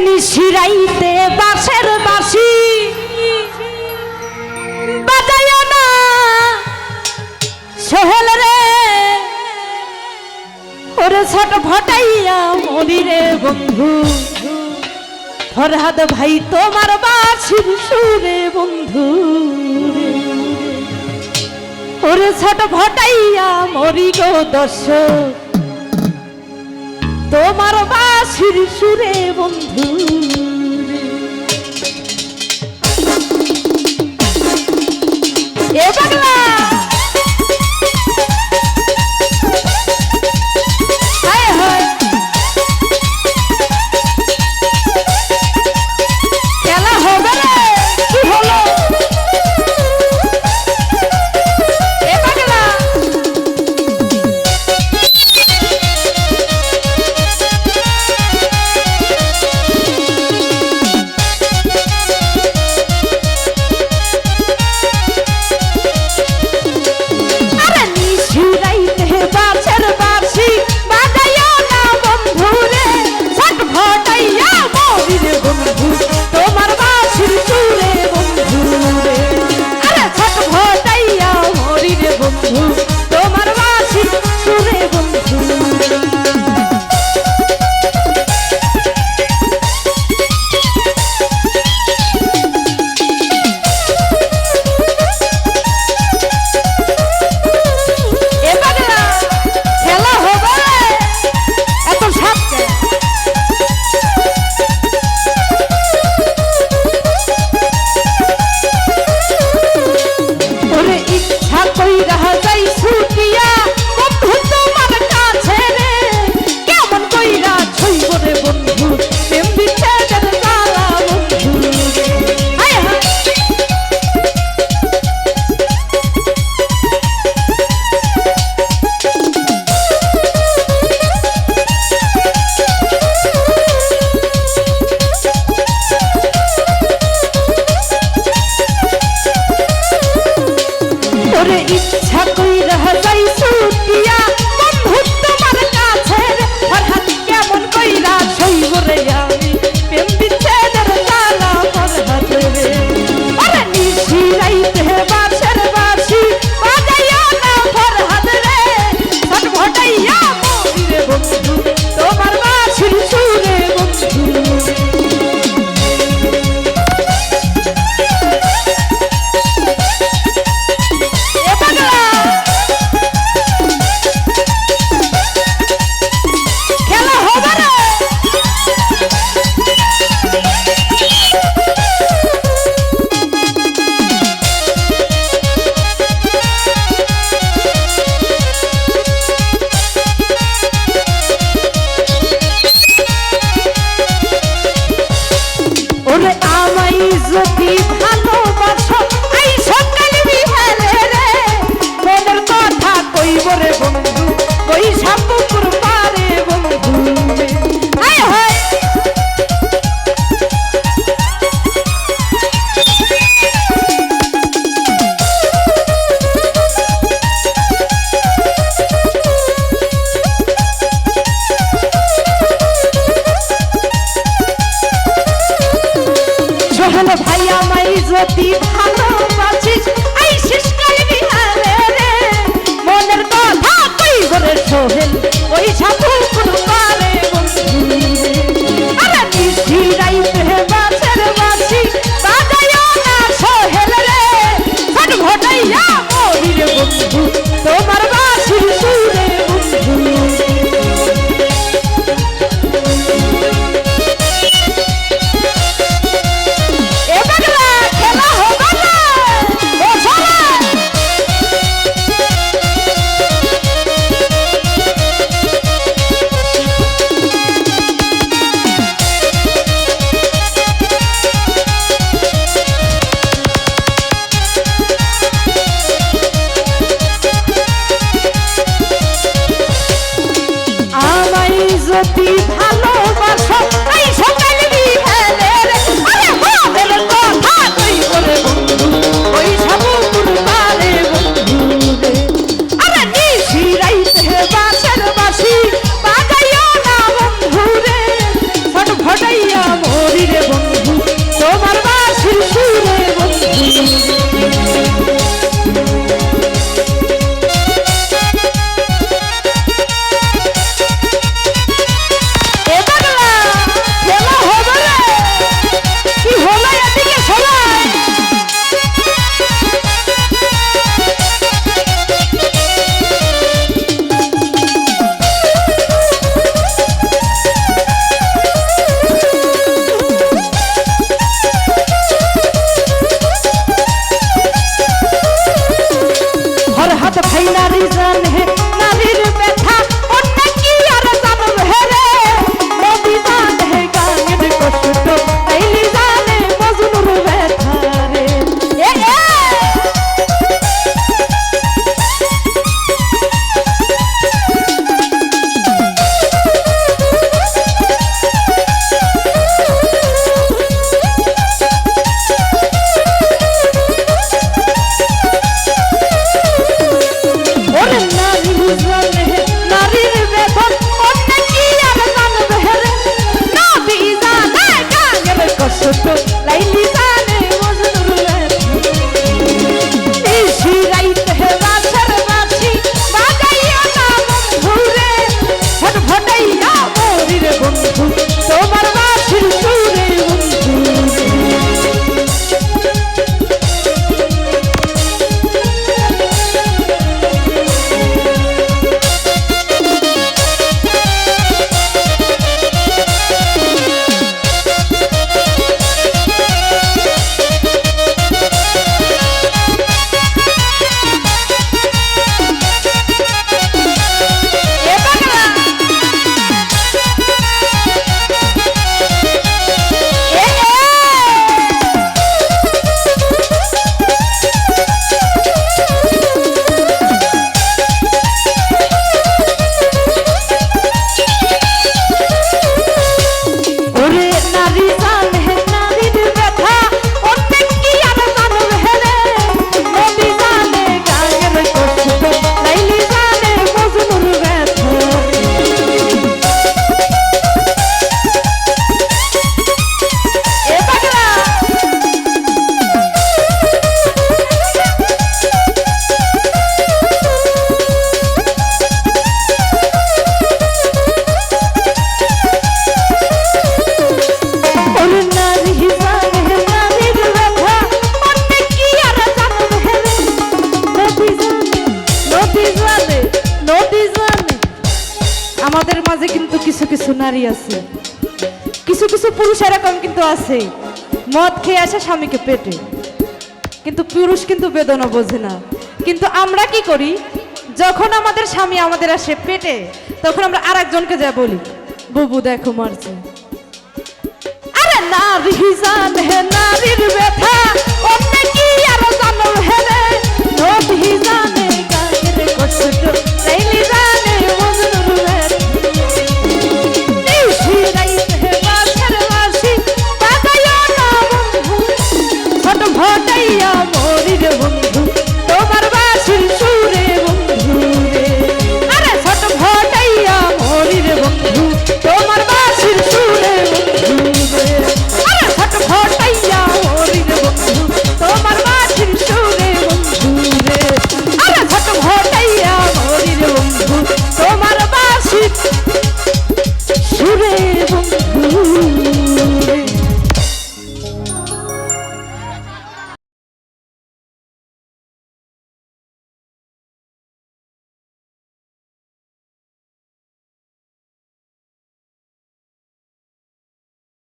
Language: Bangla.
তিনি শিরাইতে বাসের বাসি বাজাইও না। সোহেল রে, ওরে ছট ভটাইয়া মনি রে বন্ধু ফরহাদ ভাই, তোমার বাসির সুরে বন্ধু। ওরে ছট ভটাইয়া মরি গো দর্শক। তোমার বাসির সুরে বন্ধু। এবার হলো ভাই আমায় যদি ভালোবাসিস। এই শেষ করবি মনের কথা কই বলে সোহেল পতি সমাজে কিন্তু কিছু কিছু নারী আছে। কিছু কিছু পুরুষ এরকম কিন্তু আছে। মদ খেয়ে আসে স্বামীকে পেটে। কিন্তু পুরুষ কিন্তু বেদনা বোঝে না। কিন্তু আমরা কি করি? যখন আমাদের স্বামী আমাদের আসে পেটে, তখন আমরা আর একজনকে যা বলি, বুবু দেখো মারছে। আরে নারী জান হে, নারীর ব্যথা। অন্য কি আর জানো হে রে? নদী জান রে বন্ধু